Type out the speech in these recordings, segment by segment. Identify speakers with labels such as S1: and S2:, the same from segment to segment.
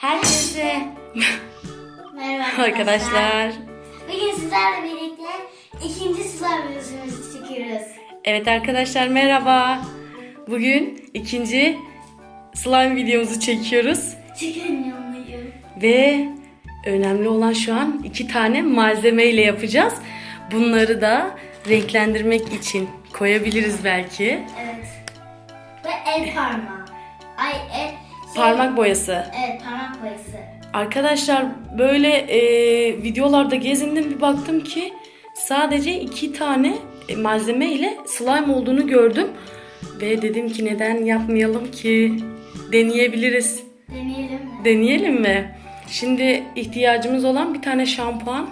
S1: Herkese
S2: Merhaba
S1: arkadaşlar.
S2: Bugün sizlerle birlikte ikinci slime videomuzu çekiyoruz.
S1: Evet arkadaşlar merhaba. Bugün ikinci slime videomuzu çekiyoruz.
S2: Yanlıyım.
S1: Ve önemli olan şu an iki tane malzeme ile yapacağız. Bunları da renklendirmek için koyabiliriz belki.
S2: Evet. Ve el parmağı. Ay el...
S1: Parmak boyası.
S2: Evet parmak boyası.
S1: Arkadaşlar böyle e, videolarda gezindim bir baktım ki sadece iki tane e, malzeme ile slime olduğunu gördüm. Ve dedim ki neden yapmayalım ki deneyebiliriz.
S2: Deneyelim mi?
S1: Deneyelim mi? Şimdi ihtiyacımız olan bir tane şampuan,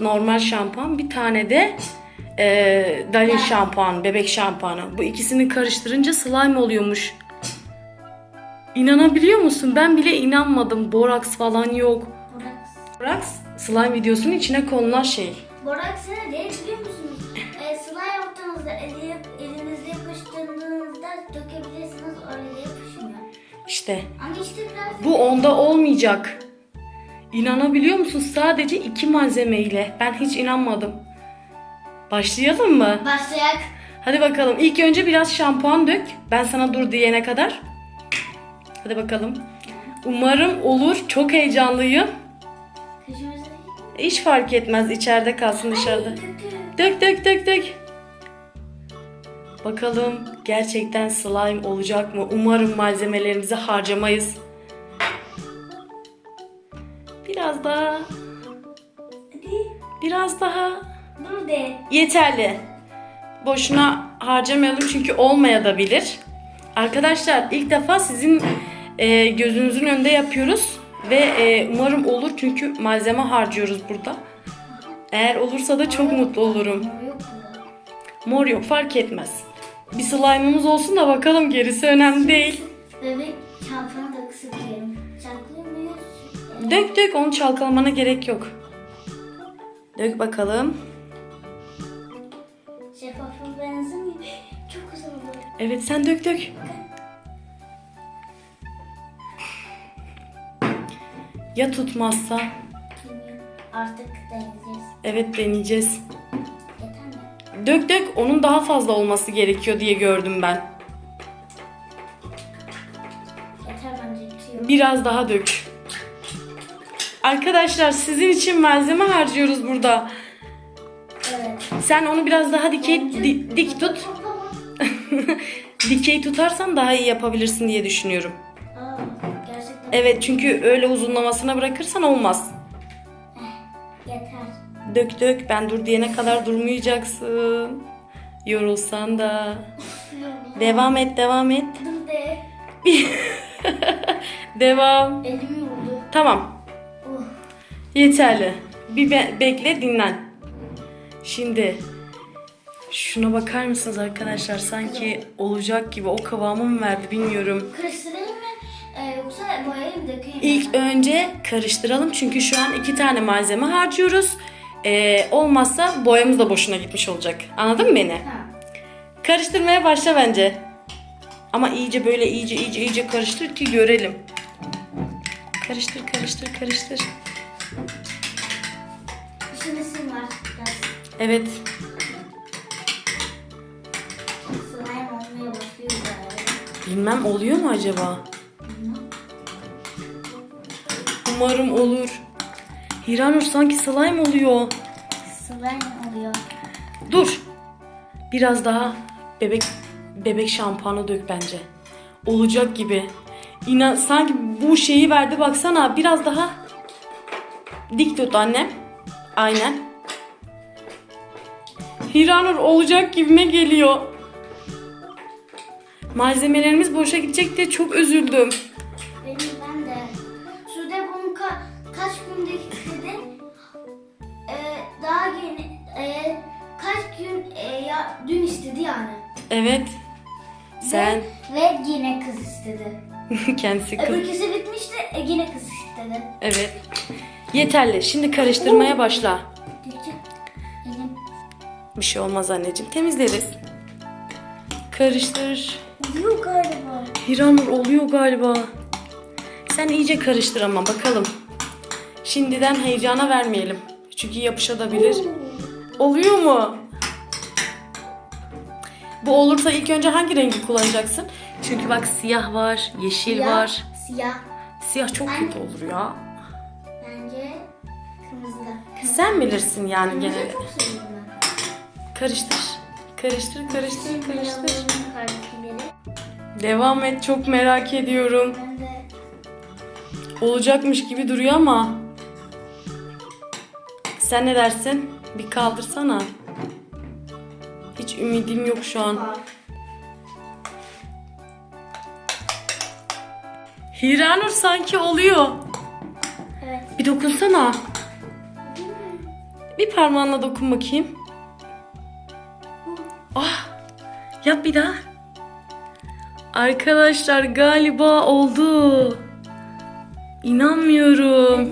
S1: normal şampuan, bir tane de e, Dalin şampuan, bebek şampuanı. Bu ikisini karıştırınca slime oluyormuş. İnanabiliyor musun? Ben bile inanmadım. Boraks falan yok.
S2: Boraks.
S1: Boraks slime videosunun içine konulan şey.
S2: Boraks ne diye biliyor musunuz? e, slime yaptığınızda eli, elinizde yapıştırdığınızda dökebilirsiniz öyle de yapışmıyor.
S1: İşte
S2: Ama işte biraz...
S1: bu onda olmayacak. İnanabiliyor musun? Sadece iki malzemeyle. Ben hiç inanmadım. Başlayalım mı?
S2: Başlayak.
S1: Hadi bakalım. İlk önce biraz şampuan dök. Ben sana dur diyene kadar. Hadi bakalım. Umarım olur. Çok heyecanlıyım. Hiç fark etmez. içeride kalsın dışarıda. Dök dök dök dök. Bakalım gerçekten slime olacak mı? Umarım malzemelerimizi harcamayız. Biraz daha. Biraz daha. Yeterli. Boşuna harcamayalım çünkü olmayabilir. Arkadaşlar ilk defa sizin e, gözünüzün önünde yapıyoruz ve e, umarım olur çünkü malzeme harcıyoruz burada. Eğer olursa da çok mutlu olurum.
S2: Mor yok
S1: fark etmez. Bir slime'ımız olsun da bakalım gerisi önemli değil.
S2: Bebek çarpını da kısık yerim.
S1: Dök dök onu çalkalamana gerek yok. Dök bakalım.
S2: Şeffafı benzemiyor. Çok güzel oldu.
S1: Evet sen dök dök. Ya tutmazsa?
S2: Artık deneyeceğiz.
S1: Evet deneyeceğiz.
S2: Yeter mi?
S1: Dök dök onun daha fazla olması gerekiyor diye gördüm ben. Biraz daha dök. Arkadaşlar sizin için malzeme harcıyoruz burada.
S2: Evet.
S1: Sen onu biraz daha dikey di- dik tut. Dikey tutarsan daha iyi yapabilirsin diye düşünüyorum. Evet çünkü öyle uzunlamasına bırakırsan olmaz.
S2: yeter.
S1: Dök dök ben dur diyene kadar durmayacaksın. Yorulsan da. Devam et devam et. Devam.
S2: Elim yoruldu.
S1: Tamam
S2: Oh.
S1: yeterli. Bir be- bekle dinlen. Şimdi şuna bakar mısınız arkadaşlar? Sanki olacak gibi o kıvamı mı verdi bilmiyorum.
S2: Karıştırayım? Ee, yoksa boyayayım dökeyim mi?
S1: İlk önce karıştıralım çünkü şu an iki tane malzeme harcıyoruz. Ee, olmazsa boyamız da boşuna gitmiş olacak. Anladın mı beni?
S2: Ha.
S1: Karıştırmaya başla bence. Ama iyice böyle iyice iyice iyice karıştır ki görelim. Karıştır karıştır karıştır.
S2: İçinde sim var.
S1: Evet.
S2: Slime olmaya başlıyor.
S1: Bilmem oluyor mu acaba? Umarım olur. Hiranur sanki slime oluyor.
S2: Slime oluyor.
S1: Dur. Biraz daha bebek bebek şampuanı dök bence. Olacak gibi. İnan sanki bu şeyi verdi baksana. Biraz daha dik tut annem. Aynen. Hiranur olacak gibime geliyor. Malzemelerimiz boşa gidecek diye çok üzüldüm. Evet. Sen
S2: Ve, yine kız istedi.
S1: kendisi kız.
S2: Öbürküsü bitmişti e, yine kız istedi.
S1: Evet. Yeterli. Şimdi karıştırmaya başla.
S2: Elim
S1: Bir şey olmaz anneciğim. Temizleriz. Karıştır.
S2: oluyor galiba.
S1: Hiranur oluyor galiba. Sen iyice karıştır ama bakalım. Şimdiden heyecana vermeyelim. Çünkü yapışabilir. Oluyor mu? Bu olursa ilk önce hangi rengi kullanacaksın? Çünkü bak siyah var, yeşil
S2: Siyah,
S1: var.
S2: Siyah.
S1: Siyah çok kötü olur ya.
S2: Bence kırmızıda.
S1: Sen bilirsin yani
S2: Kırmızı ben.
S1: Karıştır. Karıştır, karıştır, karıştır. Devam et. Çok merak ediyorum.
S2: Ben
S1: Olacakmış gibi duruyor ama. Sen ne dersin? Bir kaldırsana. Hiç ümidim yok şu an. Hiranur sanki oluyor.
S2: Evet.
S1: Bir dokunsana. Bir parmağınla dokun bakayım. Ah! Yap bir daha. Arkadaşlar galiba oldu. İnanmıyorum.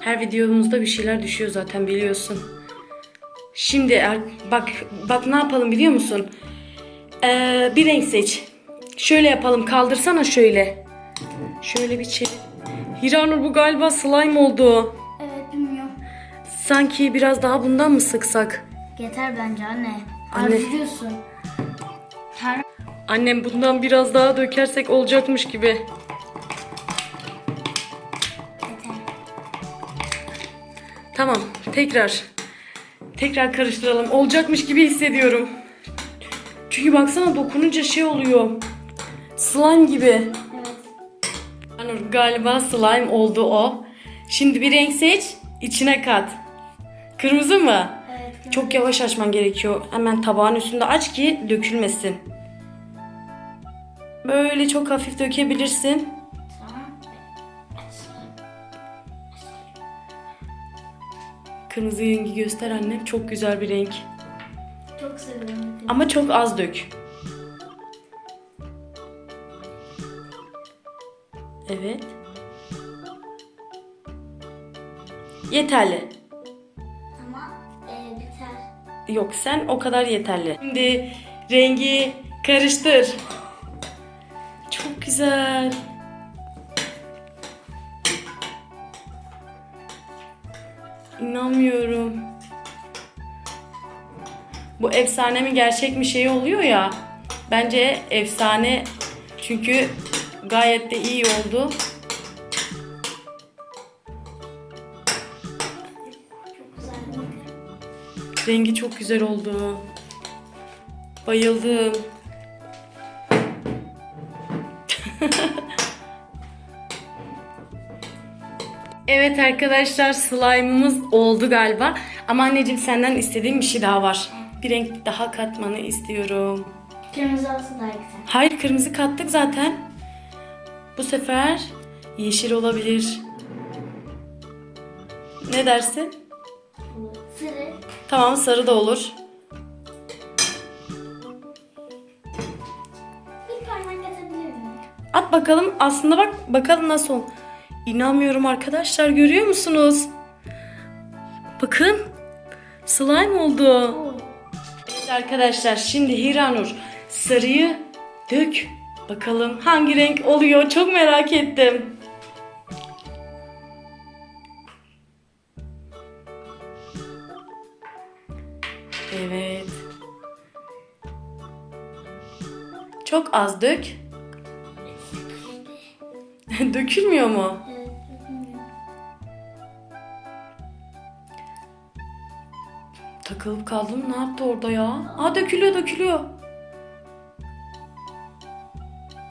S1: Her videomuzda bir şeyler düşüyor zaten biliyorsun. Şimdi er- bak bak ne yapalım biliyor musun? Ee, bir renk seç. Şöyle yapalım kaldırsana şöyle. Şöyle bir çevir. Hiranur bu galiba slime oldu.
S2: Evet bilmiyorum.
S1: Sanki biraz daha bundan mı sıksak?
S2: Yeter bence anne.
S1: Anne.
S2: Arzuluyorsun. Her
S1: Annem bundan biraz daha dökersek olacakmış gibi.
S2: yeter.
S1: Tamam tekrar. Tekrar karıştıralım. Olacakmış gibi hissediyorum. Çünkü baksana dokununca şey oluyor. Slime gibi.
S2: Evet.
S1: Galiba slime oldu o. Şimdi bir renk seç, içine kat. Kırmızı mı?
S2: Evet.
S1: Çok yavaş açman gerekiyor. Hemen tabağın üstünde aç ki dökülmesin. Böyle çok hafif dökebilirsin. Kırmızı rengi göster anne. Çok güzel bir renk.
S2: Çok seviyorum.
S1: Ama çok az dök. Evet. Yeterli.
S2: Ama e, biter.
S1: Yok sen o kadar yeterli. Şimdi rengi karıştır. Çok güzel. Bu efsane mi gerçek mi şey oluyor ya. Bence efsane çünkü gayet de iyi oldu. Rengi çok güzel oldu. Bayıldım. evet arkadaşlar slime'ımız oldu galiba. Ama anneciğim senden istediğim bir şey daha var. Bir renk daha katmanı istiyorum.
S2: Kırmızı olsun daha güzel.
S1: Hayır kırmızı kattık zaten. Bu sefer yeşil olabilir. Ne dersin?
S2: Sarı.
S1: Tamam sarı da olur.
S2: Bir parmak atabilir miyim?
S1: At bakalım. Aslında bak bakalım nasıl. İnanmıyorum arkadaşlar görüyor musunuz? Bakın. Slime oldu. Evet arkadaşlar şimdi Hiranur sarıyı dök. Bakalım hangi renk oluyor çok merak ettim. Evet. Çok az dök. Dökülmüyor mu? Takılıp kaldım. Ne yaptı orada ya? Aa dökülüyor dökülüyor.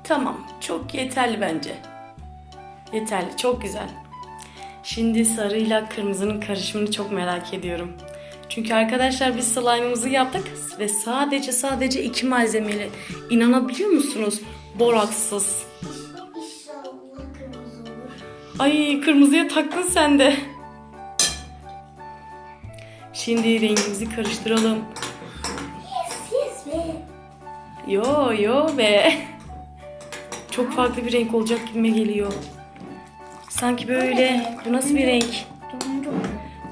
S1: Tamam. Çok yeterli bence. Yeterli. Çok güzel. Şimdi sarıyla kırmızının karışımını çok merak ediyorum. Çünkü arkadaşlar biz slime'ımızı yaptık ve sadece sadece iki malzemeyle inanabiliyor musunuz? Boraksız. Ay kırmızıya taktın sen de. Şimdi rengimizi karıştıralım.
S2: Yes yes be.
S1: Yo yo be. Çok farklı bir renk olacak gibime geliyor. Sanki böyle. Bu nasıl bir renk?
S2: Turuncu.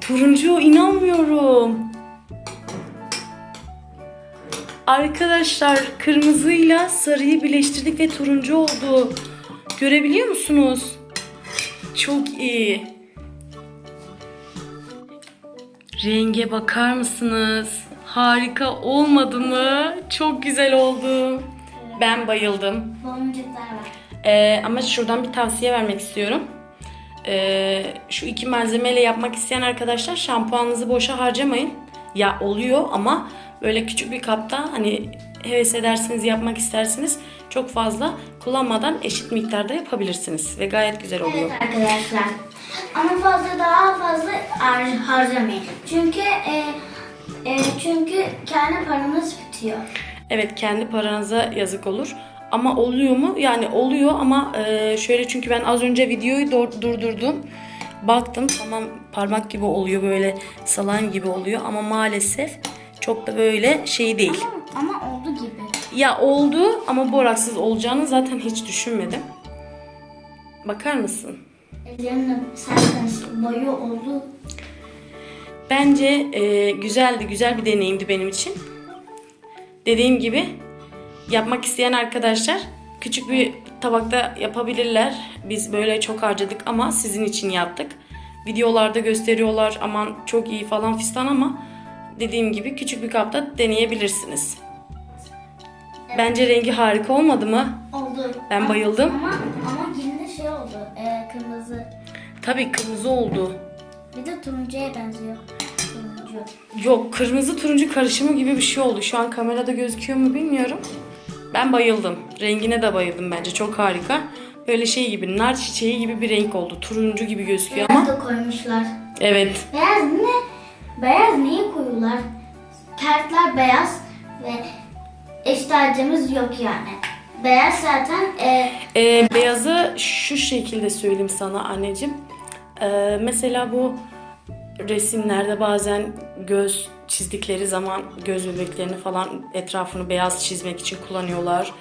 S1: Turuncu inanmıyorum. Arkadaşlar kırmızıyla sarıyı birleştirdik ve turuncu oldu. Görebiliyor musunuz? Çok iyi. Renge bakar mısınız? Harika olmadı mı? Çok güzel oldu. Ben bayıldım.
S2: Boncuklar var.
S1: Ee, ama şuradan bir tavsiye vermek istiyorum. Ee, şu iki malzemeyle yapmak isteyen arkadaşlar şampuanınızı boşa harcamayın. Ya oluyor ama böyle küçük bir kapta hani heves edersiniz yapmak istersiniz çok fazla kullanmadan eşit miktarda yapabilirsiniz ve gayet güzel oluyor.
S2: Evet arkadaşlar. Ama fazla daha fazla har- harcamayın. Çünkü e, e, çünkü kendi paranız bitiyor.
S1: Evet kendi paranıza yazık olur. Ama oluyor mu? Yani oluyor ama e, şöyle çünkü ben az önce videoyu dur- durdurdum. Baktım tamam parmak gibi oluyor böyle salan gibi oluyor ama maalesef çok da böyle şey değil.
S2: Ama, ama oldu gibi.
S1: Ya oldu ama boraksız olacağını zaten hiç düşünmedim. Bakar mısın?
S2: Ellerimle sersen boyu oldu.
S1: Bence e, güzeldi, güzel bir deneyimdi benim için. Dediğim gibi yapmak isteyen arkadaşlar küçük bir tabakta yapabilirler. Biz böyle çok harcadık ama sizin için yaptık. Videolarda gösteriyorlar aman çok iyi falan fistan ama dediğim gibi küçük bir kapta deneyebilirsiniz. Bence rengi harika olmadı mı?
S2: Oldu.
S1: Ben bayıldım.
S2: Ama ama yine şey oldu. E, kırmızı.
S1: Tabii kırmızı oldu.
S2: Bir de turuncuya benziyor. Turuncu.
S1: Yok kırmızı turuncu karışımı gibi bir şey oldu. Şu an kamerada gözüküyor mu bilmiyorum. Ben bayıldım. Rengine de bayıldım bence. Çok harika. Böyle şey gibi nar çiçeği gibi bir renk oldu. Turuncu gibi gözüküyor
S2: Beyaz
S1: ama.
S2: da koymuşlar.
S1: Evet.
S2: Beyaz ne? Beyaz neyi koyuyorlar? Kartlar beyaz ve eşit harcamız yok yani. Beyaz zaten e,
S1: Ee, beyazı şu şekilde söyleyeyim sana anneciğim. Ee, mesela bu resimlerde bazen göz çizdikleri zaman göz bebeklerini falan etrafını beyaz çizmek için kullanıyorlar.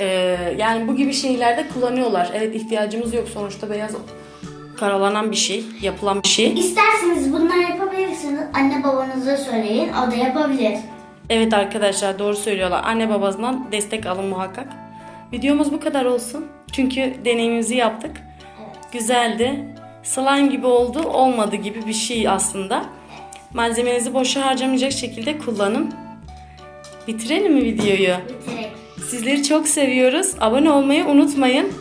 S1: Ee, yani bu gibi şeylerde kullanıyorlar. Evet ihtiyacımız yok sonuçta beyaz karalanan bir şey, yapılan bir şey.
S2: isterseniz bunları yapabilirsiniz. Anne babanıza söyleyin. O da yapabilir.
S1: Evet arkadaşlar doğru söylüyorlar. Anne babasından destek alın muhakkak. Videomuz bu kadar olsun. Çünkü deneyimimizi yaptık. Güzeldi. Slime gibi oldu, olmadı gibi bir şey aslında. Malzemenizi boşa harcamayacak şekilde kullanın. Bitirelim mi videoyu?
S2: Bitirek.
S1: Sizleri çok seviyoruz. Abone olmayı unutmayın.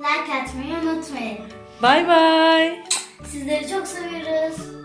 S2: Like atmayı unutmayın.
S1: Bay bay.
S2: Sizleri çok seviyoruz.